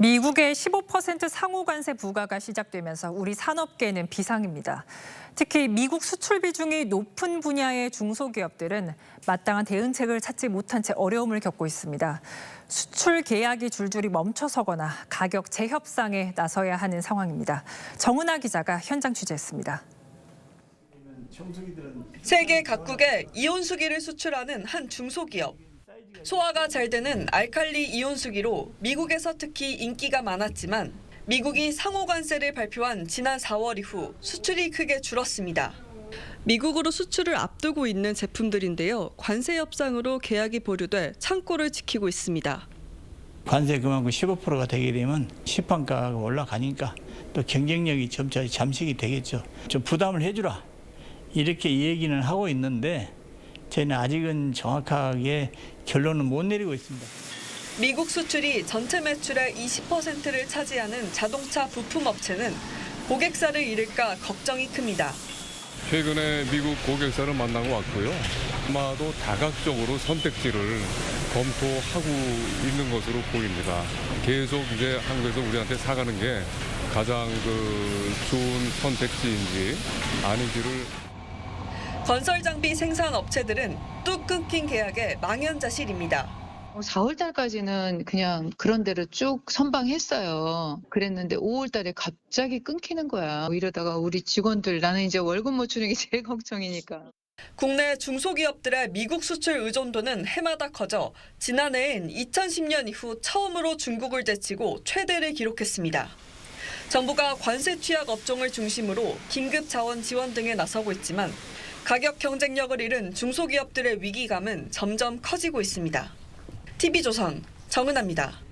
미국의 15% 상호 관세 부과가 시작되면서 우리 산업계는 비상입니다. 특히 미국 수출 비중이 높은 분야의 중소기업들은 마땅한 대응책을 찾지 못한 채 어려움을 겪고 있습니다. 수출 계약이 줄줄이 멈춰서거나 가격 재협상에 나서야 하는 상황입니다. 정은아 기자가 현장 취재했습니다. 세계 각국에 이온수기를 수출하는 한 중소기업. 소화가 잘 되는 알칼리 이온수기로 미국에서 특히 인기가 많았지만 미국이 상호 관세를 발표한 지난 4월 이후 수출이 크게 줄었습니다. 미국으로 수출을 앞두고 있는 제품들인데요. 관세 협상으로 계약이 보류돼 창고를 지키고 있습니다. 관세 그만큼 15%가 되게 되면 시판가가 올라가니까 또 경쟁력이 점차 잠식이 되겠죠. 좀 부담을 해주라 이렇게 얘기는 하고 있는데 저희는 아직은 정확하게 결론은 못 내리고 있습니다. 미국 수출이 전체 매출의 20%를 차지하는 자동차 부품 업체는 고객사를 잃을까 걱정이 큽니다. 최근에 미국 고객사를 만나고 왔고요. 아마도 다각적으로 선택지를 검토하고 있는 것으로 보입니다. 계속 이제 한국에서 우리한테 사가는 게 가장 그 좋은 선택지인지 아닌지를 건설 장비 생산 업체들은 뚝 끊긴 계약에 망연자실입니다. 4월 달까지는 그냥 그런 대로 쭉 선방했어요. 그랬는데 5월 달에 갑자기 끊기는 거야. 이러다가 우리 직원들 나는 이제 월급 못 주는 게 제일 걱정이니까. 국내 중소기업들의 미국 수출 의존도는 해마다 커져 지난해엔 2010년 이후 처음으로 중국을 제치고 최대를 기록했습니다. 정부가 관세 취약 업종을 중심으로 긴급 자원 지원 등에 나서고 있지만 가격 경쟁력을 잃은 중소기업들의 위기감은 점점 커지고 있습니다. TV조선 정은아입니다.